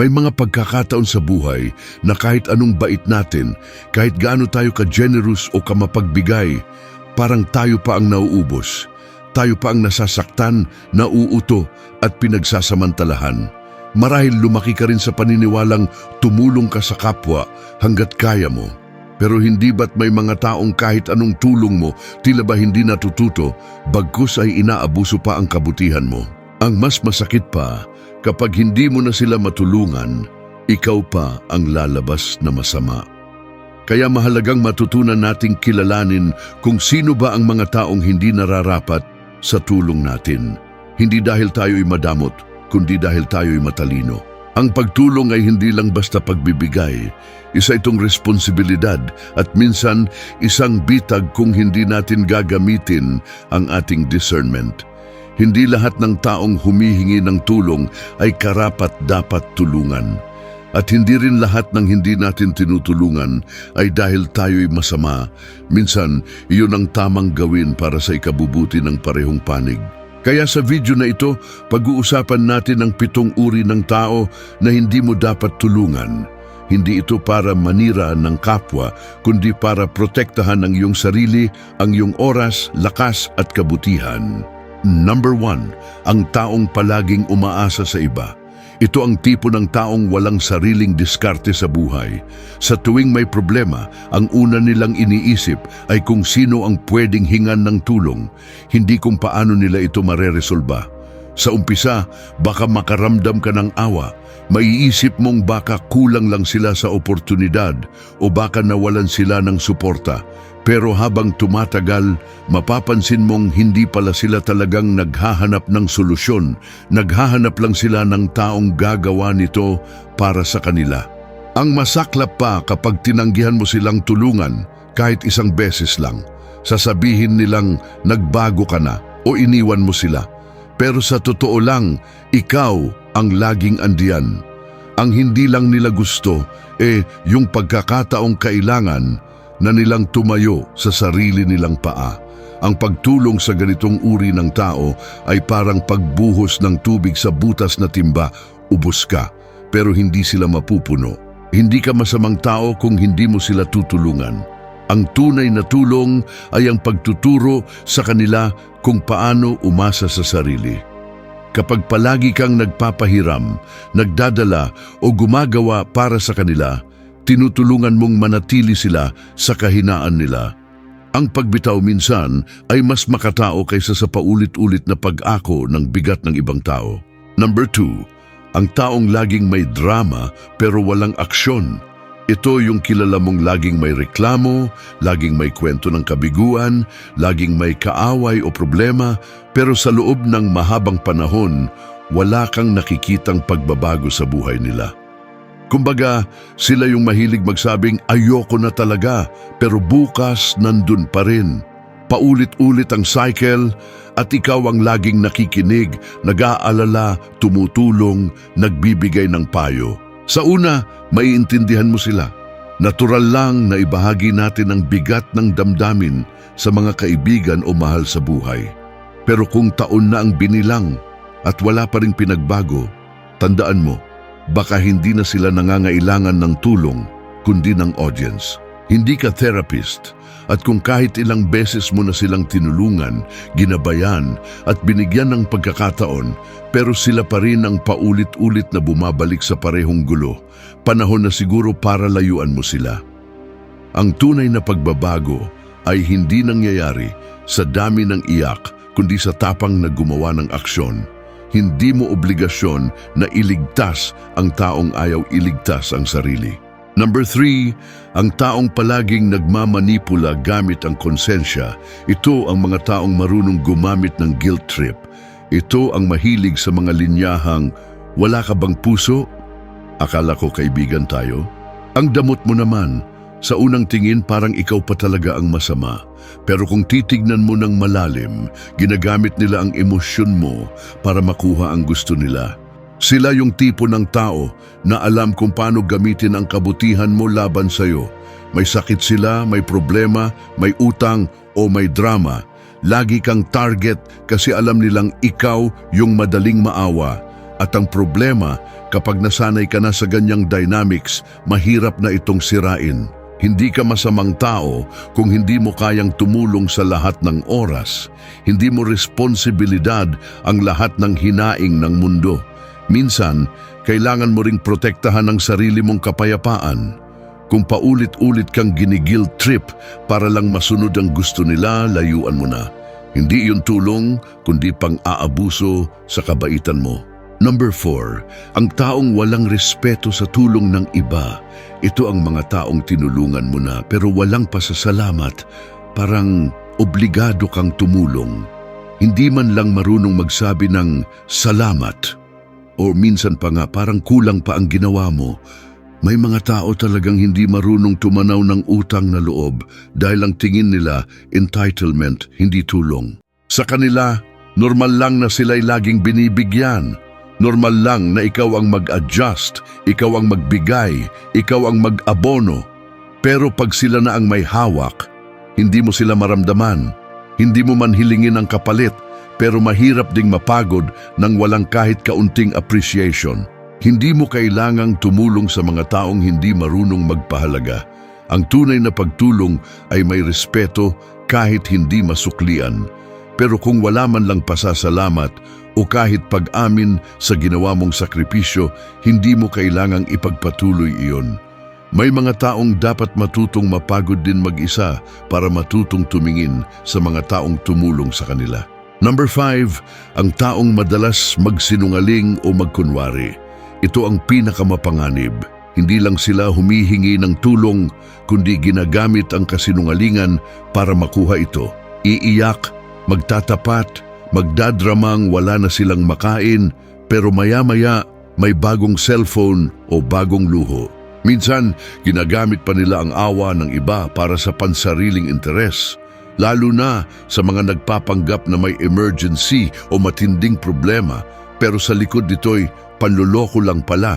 May mga pagkakataon sa buhay na kahit anong bait natin, kahit gaano tayo ka-generous o kamapagbigay, parang tayo pa ang nauubos. Tayo pa ang nasasaktan, nauuto at pinagsasamantalahan. Marahil lumaki ka rin sa paniniwalang tumulong ka sa kapwa hanggat kaya mo. Pero hindi ba't may mga taong kahit anong tulong mo, tila ba hindi natututo, bagkus ay inaabuso pa ang kabutihan mo. Ang mas masakit pa, kapag hindi mo na sila matulungan, ikaw pa ang lalabas na masama. Kaya mahalagang matutunan nating kilalanin kung sino ba ang mga taong hindi nararapat sa tulong natin. Hindi dahil tayo'y madamot, kundi dahil tayo'y matalino. Ang pagtulong ay hindi lang basta pagbibigay. Isa itong responsibilidad at minsan isang bitag kung hindi natin gagamitin ang ating discernment. Hindi lahat ng taong humihingi ng tulong ay karapat dapat tulungan. At hindi rin lahat ng hindi natin tinutulungan ay dahil tayo'y masama. Minsan, iyon ang tamang gawin para sa ikabubuti ng parehong panig. Kaya sa video na ito, pag-uusapan natin ang pitong uri ng tao na hindi mo dapat tulungan. Hindi ito para manira ng kapwa, kundi para protektahan ang iyong sarili, ang iyong oras, lakas at kabutihan. Number one, ang taong palaging umaasa sa iba. Ito ang tipo ng taong walang sariling diskarte sa buhay. Sa tuwing may problema, ang una nilang iniisip ay kung sino ang pwedeng hingan ng tulong, hindi kung paano nila ito mareresolba. Sa umpisa, baka makaramdam ka ng awa, maiisip mong baka kulang lang sila sa oportunidad o baka nawalan sila ng suporta. Pero habang tumatagal, mapapansin mong hindi pala sila talagang naghahanap ng solusyon, naghahanap lang sila ng taong gagawa nito para sa kanila. Ang masaklap pa kapag tinanggihan mo silang tulungan kahit isang beses lang, sasabihin nilang nagbago ka na o iniwan mo sila. Pero sa totoo lang, ikaw ang laging andiyan. Ang hindi lang nila gusto, eh yung pagkakataong kailangan na nilang tumayo sa sarili nilang paa. Ang pagtulong sa ganitong uri ng tao ay parang pagbuhos ng tubig sa butas na timba, ubos ka, pero hindi sila mapupuno. Hindi ka masamang tao kung hindi mo sila tutulungan. Ang tunay na tulong ay ang pagtuturo sa kanila kung paano umasa sa sarili. Kapag palagi kang nagpapahiram, nagdadala o gumagawa para sa kanila, tinutulungan mong manatili sila sa kahinaan nila. Ang pagbitaw minsan ay mas makatao kaysa sa paulit-ulit na pag-ako ng bigat ng ibang tao. Number two, ang taong laging may drama pero walang aksyon. Ito yung kilala mong laging may reklamo, laging may kwento ng kabiguan, laging may kaaway o problema, pero sa loob ng mahabang panahon, wala kang nakikitang pagbabago sa buhay nila. Kumbaga, sila yung mahilig magsabing ayoko na talaga, pero bukas nandun pa rin. Paulit-ulit ang cycle at ikaw ang laging nakikinig, nag-aalala, tumutulong, nagbibigay ng payo. Sa una, maiintindihan mo sila. Natural lang na ibahagi natin ang bigat ng damdamin sa mga kaibigan o mahal sa buhay. Pero kung taon na ang binilang at wala pa rin pinagbago, tandaan mo, baka hindi na sila nangangailangan ng tulong kundi ng audience. Hindi ka therapist at kung kahit ilang beses mo na silang tinulungan, ginabayan at binigyan ng pagkakataon pero sila pa rin ang paulit-ulit na bumabalik sa parehong gulo, panahon na siguro para layuan mo sila. Ang tunay na pagbabago ay hindi nangyayari sa dami ng iyak kundi sa tapang na gumawa ng aksyon. Hindi mo obligasyon na iligtas ang taong ayaw iligtas ang sarili. Number three, ang taong palaging nagmamanipula gamit ang konsensya. Ito ang mga taong marunong gumamit ng guilt trip. Ito ang mahilig sa mga linyahang, wala ka bang puso? Akala ko kaibigan tayo. Ang damot mo naman, sa unang tingin parang ikaw pa talaga ang masama. Pero kung titignan mo ng malalim, ginagamit nila ang emosyon mo para makuha ang gusto nila. Sila yung tipo ng tao na alam kung paano gamitin ang kabutihan mo laban sa'yo. May sakit sila, may problema, may utang o may drama. Lagi kang target kasi alam nilang ikaw yung madaling maawa. At ang problema, kapag nasanay ka na sa ganyang dynamics, mahirap na itong sirain. Hindi ka masamang tao kung hindi mo kayang tumulong sa lahat ng oras. Hindi mo responsibilidad ang lahat ng hinaing ng mundo. Minsan, kailangan mo ring protektahan ang sarili mong kapayapaan. Kung paulit-ulit kang ginigil trip para lang masunod ang gusto nila, layuan mo na. Hindi yun tulong, kundi pang-aabuso sa kabaitan mo. Number 4, ang taong walang respeto sa tulong ng iba. Ito ang mga taong tinulungan mo na pero walang pasasalamat. Parang obligado kang tumulong. Hindi man lang marunong magsabi ng salamat. O minsan pa nga parang kulang pa ang ginawa mo. May mga tao talagang hindi marunong tumanaw ng utang na loob dahil ang tingin nila entitlement, hindi tulong. Sa kanila, normal lang na sila'y laging binibigyan. Normal lang na ikaw ang mag-adjust, ikaw ang magbigay, ikaw ang mag-abono. Pero pag sila na ang may hawak, hindi mo sila maramdaman. Hindi mo man hilingin ang kapalit, pero mahirap ding mapagod nang walang kahit kaunting appreciation. Hindi mo kailangang tumulong sa mga taong hindi marunong magpahalaga. Ang tunay na pagtulong ay may respeto kahit hindi masuklian. Pero kung wala man lang pasasalamat o kahit pag-amin sa ginawa mong sakripisyo, hindi mo kailangang ipagpatuloy iyon. May mga taong dapat matutong mapagod din mag-isa para matutong tumingin sa mga taong tumulong sa kanila. Number 5, ang taong madalas magsinungaling o magkunwari. Ito ang pinakamapanganib. Hindi lang sila humihingi ng tulong, kundi ginagamit ang kasinungalingan para makuha ito. Iiyak, magtatapat, magdadramang wala na silang makain, pero maya-maya may bagong cellphone o bagong luho. Minsan, ginagamit pa nila ang awa ng iba para sa pansariling interes, lalo na sa mga nagpapanggap na may emergency o matinding problema, pero sa likod nito'y panluloko lang pala.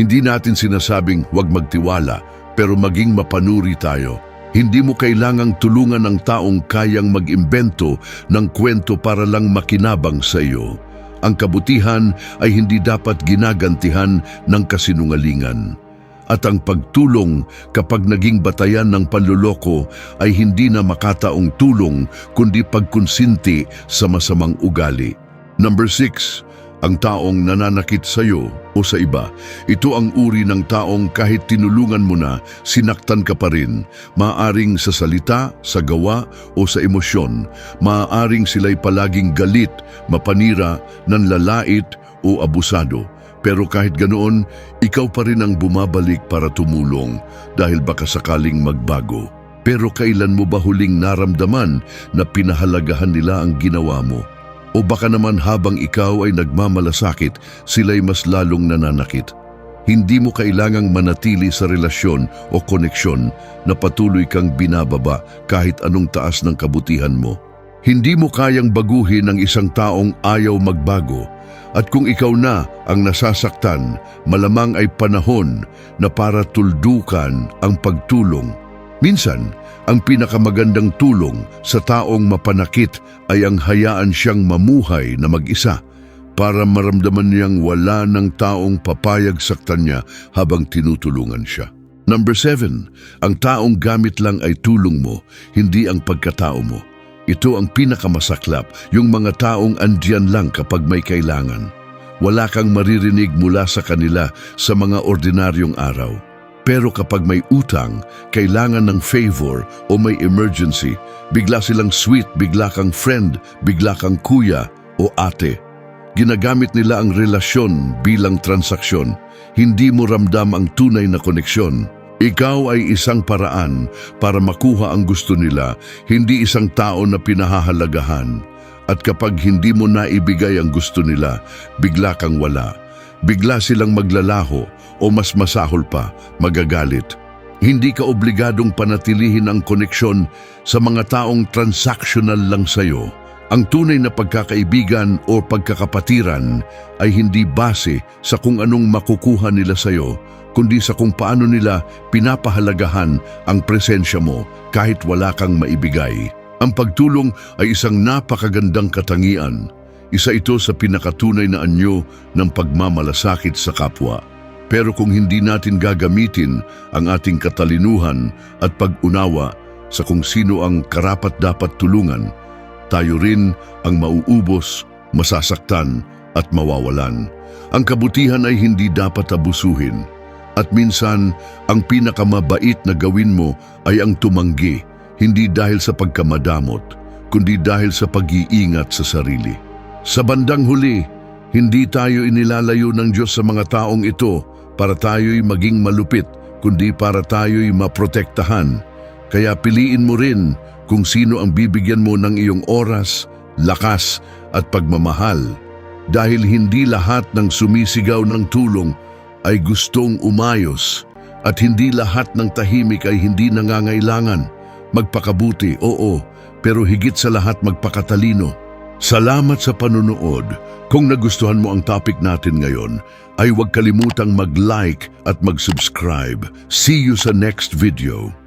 Hindi natin sinasabing huwag magtiwala, pero maging mapanuri tayo. Hindi mo kailangang tulungan ng taong kayang mag-imbento ng kwento para lang makinabang sa iyo. Ang kabutihan ay hindi dapat ginagantihan ng kasinungalingan. At ang pagtulong kapag naging batayan ng panluloko ay hindi na makataong tulong kundi pagkonsinti sa masamang ugali. Number 6, ang taong nananakit sa iyo o sa iba. Ito ang uri ng taong kahit tinulungan mo na, sinaktan ka pa rin. Maaring sa salita, sa gawa o sa emosyon. Maaring sila'y palaging galit, mapanira, nanlalait o abusado. Pero kahit ganoon, ikaw pa rin ang bumabalik para tumulong dahil baka sakaling magbago. Pero kailan mo ba huling naramdaman na pinahalagahan nila ang ginawa mo? O baka naman habang ikaw ay nagmamalasakit, sila'y mas lalong nananakit. Hindi mo kailangang manatili sa relasyon o koneksyon na patuloy kang binababa kahit anong taas ng kabutihan mo. Hindi mo kayang baguhin ang isang taong ayaw magbago. At kung ikaw na ang nasasaktan, malamang ay panahon na para tuldukan ang pagtulong. Minsan, ang pinakamagandang tulong sa taong mapanakit ay ang hayaan siyang mamuhay na mag-isa para maramdaman niyang wala ng taong papayag saktan niya habang tinutulungan siya. Number 7, ang taong gamit lang ay tulong mo, hindi ang pagkatao mo. Ito ang pinakamasaklap, yung mga taong andyan lang kapag may kailangan. Wala kang maririnig mula sa kanila sa mga ordinaryong araw. Pero kapag may utang, kailangan ng favor o may emergency, bigla silang sweet, bigla kang friend, bigla kang kuya o ate. Ginagamit nila ang relasyon bilang transaksyon. Hindi mo ramdam ang tunay na koneksyon. Ikaw ay isang paraan para makuha ang gusto nila, hindi isang tao na pinahahalagahan. At kapag hindi mo naibigay ang gusto nila, bigla kang wala. Bigla silang maglalaho o mas masahol pa, magagalit. Hindi ka obligadong panatilihin ang koneksyon sa mga taong transactional lang sa'yo. Ang tunay na pagkakaibigan o pagkakapatiran ay hindi base sa kung anong makukuha nila sa'yo, kundi sa kung paano nila pinapahalagahan ang presensya mo kahit wala kang maibigay. Ang pagtulong ay isang napakagandang katangian. Isa ito sa pinakatunay na anyo ng pagmamalasakit sa kapwa. Pero kung hindi natin gagamitin ang ating katalinuhan at pag-unawa sa kung sino ang karapat dapat tulungan, tayo rin ang mauubos, masasaktan at mawawalan. Ang kabutihan ay hindi dapat abusuhin. At minsan, ang pinakamabait na gawin mo ay ang tumanggi, hindi dahil sa pagkamadamot, kundi dahil sa pag-iingat sa sarili. Sa bandang huli, hindi tayo inilalayo ng Diyos sa mga taong ito para tayo'y maging malupit, kundi para tayo'y maprotektahan. Kaya piliin mo rin kung sino ang bibigyan mo ng iyong oras, lakas at pagmamahal. Dahil hindi lahat ng sumisigaw ng tulong ay gustong umayos at hindi lahat ng tahimik ay hindi nangangailangan. Magpakabuti, oo, pero higit sa lahat magpakatalino. Salamat sa panunood. Kung nagustuhan mo ang topic natin ngayon, ay huwag kalimutang mag-like at mag-subscribe. See you sa next video.